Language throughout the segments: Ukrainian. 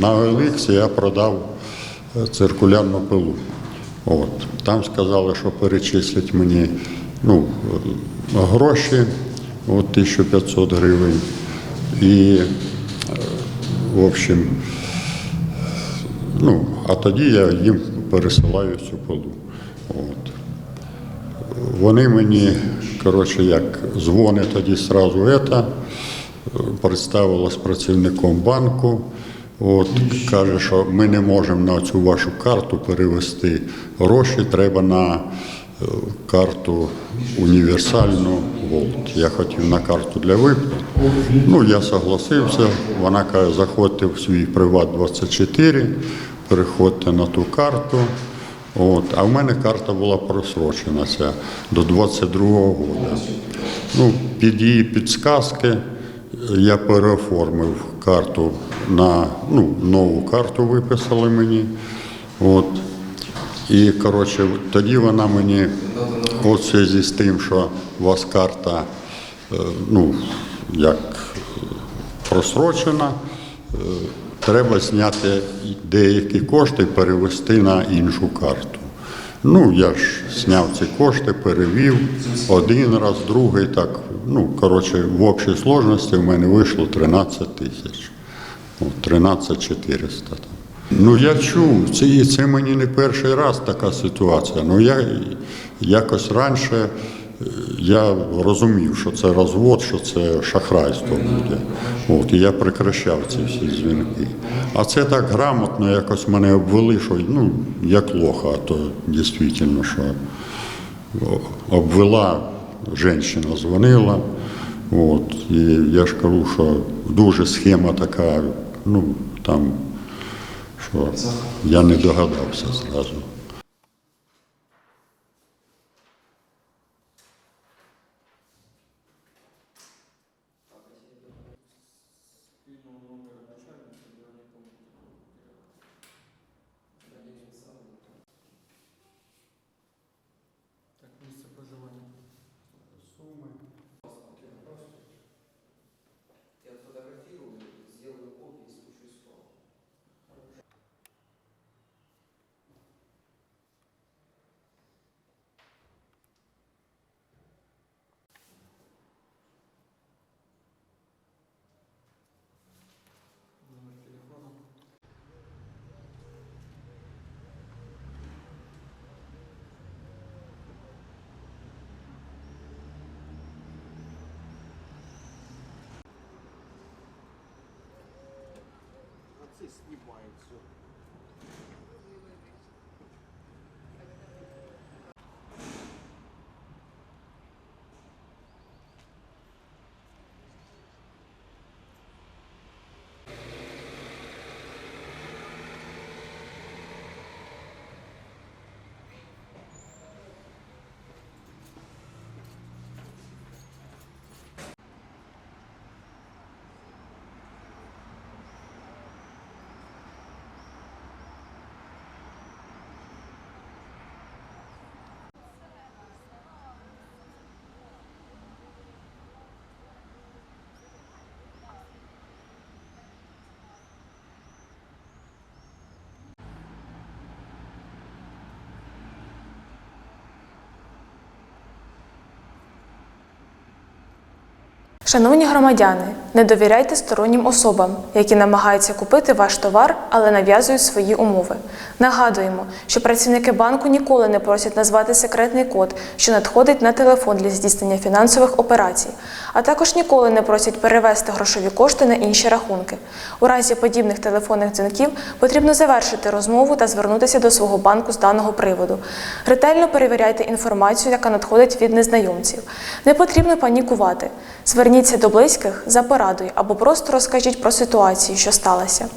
на OLX я продав е, циркулярну пилу. От. Там сказали, що перечислять мені ну, е, гроші, от 1500 гривень. І, е, в общем, ну, а тоді я їм пересилаю цю пилу. От. Вони мені, коротше, як дзвонить тоді сразу ета, представилась працівником банку. От, каже, що ми не можемо на цю вашу карту перевести гроші, треба на е, карту універсальну Волт. Я хотів на карту для виплат. Ну, я согласився. Вона каже, заходьте в свій приват 24, переходьте на ту карту. От, а в мене карта була просрочена ця до 22-го року. Ну, під її підсказки я переоформив карту на ну, нову карту виписали мені. От. І коротше, тоді вона мені, в зв'язку з тим, що у вас карта е, ну, як просрочена, е, треба зняти деякі кошти і перевести на іншу карту. Ну, я ж зняв ці кошти, перевів один раз, другий, так. Ну, коротше, в общій сложності в мене вийшло 13 тисяч. От, 13 400 там. Ну, я чув, це, це мені не перший раз така ситуація. Ну, я якось раніше я розумів, що це розвод, що це шахрайство буде. От, і я прекращав ці всі дзвінки. А це так грамотно якось мене обвели, що ну, як лоха, а то дійсно, що обвела жінка дзвонила. От, і я ж кажу, що дуже схема така, ну там, що я не догадався зразу. Шановні громадяни, не довіряйте стороннім особам, які намагаються купити ваш товар, але нав'язують свої умови. Нагадуємо, що працівники банку ніколи не просять назвати секретний код, що надходить на телефон для здійснення фінансових операцій, а також ніколи не просять перевести грошові кошти на інші рахунки. У разі подібних телефонних дзвінків потрібно завершити розмову та звернутися до свого банку з даного приводу. Ретельно перевіряйте інформацію, яка надходить від незнайомців. Не потрібно панікувати. Зверніться до близьких за порадою або просто розкажіть про ситуацію, що сталося.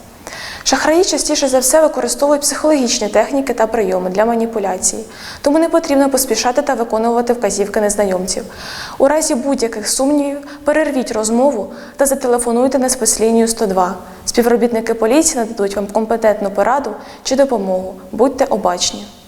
Шахраї частіше за все використовують психологічні техніки та прийоми для маніпуляції, тому не потрібно поспішати та виконувати вказівки незнайомців. У разі будь-яких сумнівів перервіть розмову та зателефонуйте на спецлінію 102. Співробітники поліції нададуть вам компетентну пораду чи допомогу. Будьте обачні.